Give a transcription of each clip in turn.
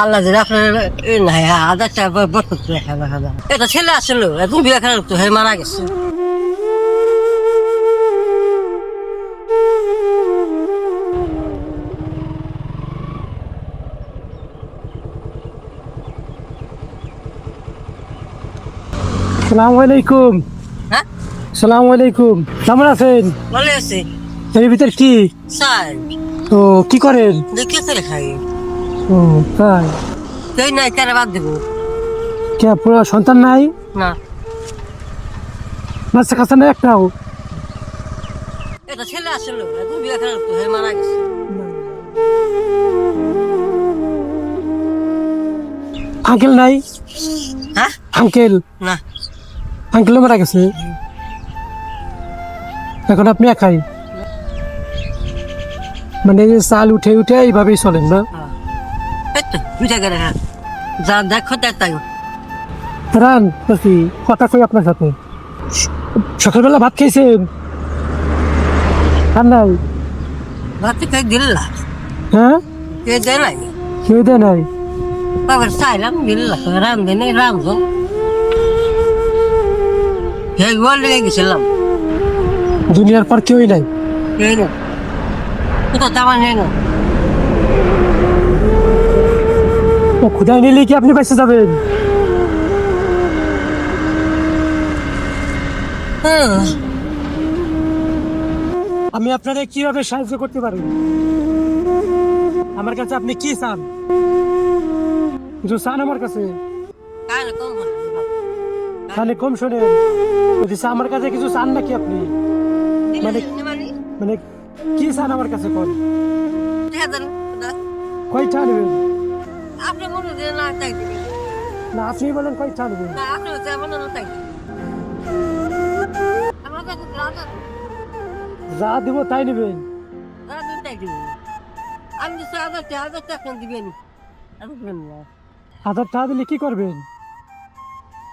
আল্লাহ যদি আপনার নাই হাজার টাকা বছর এটা ছেলে আসলো এখন বিয়ে খেলা তো হয়ে মারা গেছে। সালাম আলাইকুম হ্যাঁ? সালাম আলাইকুম কেমন আছেন? ভালো আছে। এর ভিতর কি? স্যার। ও কি করেন? দেখে খাই। ও তাই? তুই নাই তারা বাদ দেবো। কে পুরো সন্তান নাই? না। বাচ্চা কাচ্চা নাই একটাও এটা ছেলে আসলো এখন বিয়ে খেলা তো হয়ে মারা গেছে। আঙ্কেল নাই? হ্যাঁ? আঙ্কেল? না। আঙ্কেল মারা গেছে? এখন আপনি একাই? মানে চাল উঠে উঠে এইভাবেই চলেন না? তো বুঝে গেলে হ্যাঁ যা দেখো তাই তাই। রান কি কথা কই আপনার সাথে? সকালবেলা ভাত খেয়েছেন? আর নাই? ভাতে খাই দিল না। হ্যাঁ? কে দেয় নাই? কেউ দেয় নাই? বাবার চাইলাম দিল রাম দিনে রাম হে গোল লেগে গেছিলাম। দুনিয়ার পর কেউই নাই? না। তো নেই না। খুদাই নিলে কি আপনি বেঁচে যাবেন? আমি আপনাদের কীভাবে সাহায্য করতে পারি? আমার কাছে আপনি কি চান? কিছু চান আমার কাছে। তাহলে কম শোনেন। যদি আমার কাছে কিছু চান নাকি আপনি? মানে- মানে কি চান আমার কাছে হাজার কয়টা নেবেন আপনি মনে দিয়ে না তাই দিবেন। না আপনি বলেন কয়টা নেবেন না আপনি চাই মনে না তাই আমার কাছে যা দিব তাই নেবেন। রাজা তাই দিবেন। আমি তো হাজার টাকা হাজার টাকা দিবেন? দিবেন হাজার টাকা দিলে কি করবেন?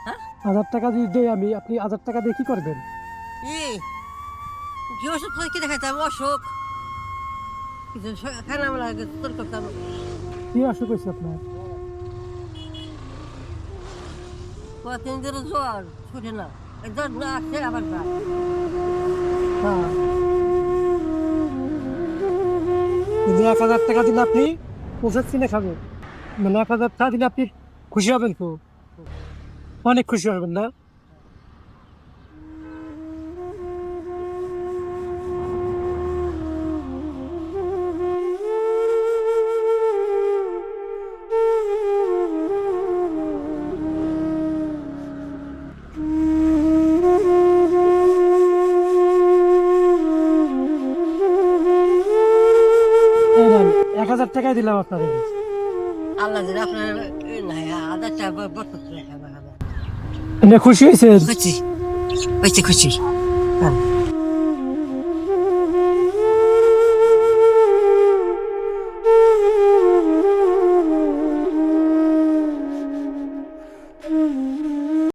হ্যাঁ? হাজার টাকা যদি দেই আমি আপনি হাজার টাকা দিয়ে কি করবেন? কি হয় কি দেখাইতাম অসুখ। কিছু খানা মেলা তোর করতাম কি অসুখ হয়েছে আপনার? কদিন ধরে জ্বর ছুটে না। জ্বর না আসছে আবার যায় হ্যাঁ। এক হাজার টাকা দিলে আপনি ওষুধ কিনে খাবেন মানে এক হাজার টাকা দিলে আপনি খুশি হবেন তো? অনেক খুশি হবেন না? হাজার টাকাই দিলাম আপনাদের। আল্লাহ যদি আপনার নাই হাজার টাকা হাজার হাজার এনে খুশি হয়েছেন? খুশি। হয়েছে খুশি। হ্যাঁ।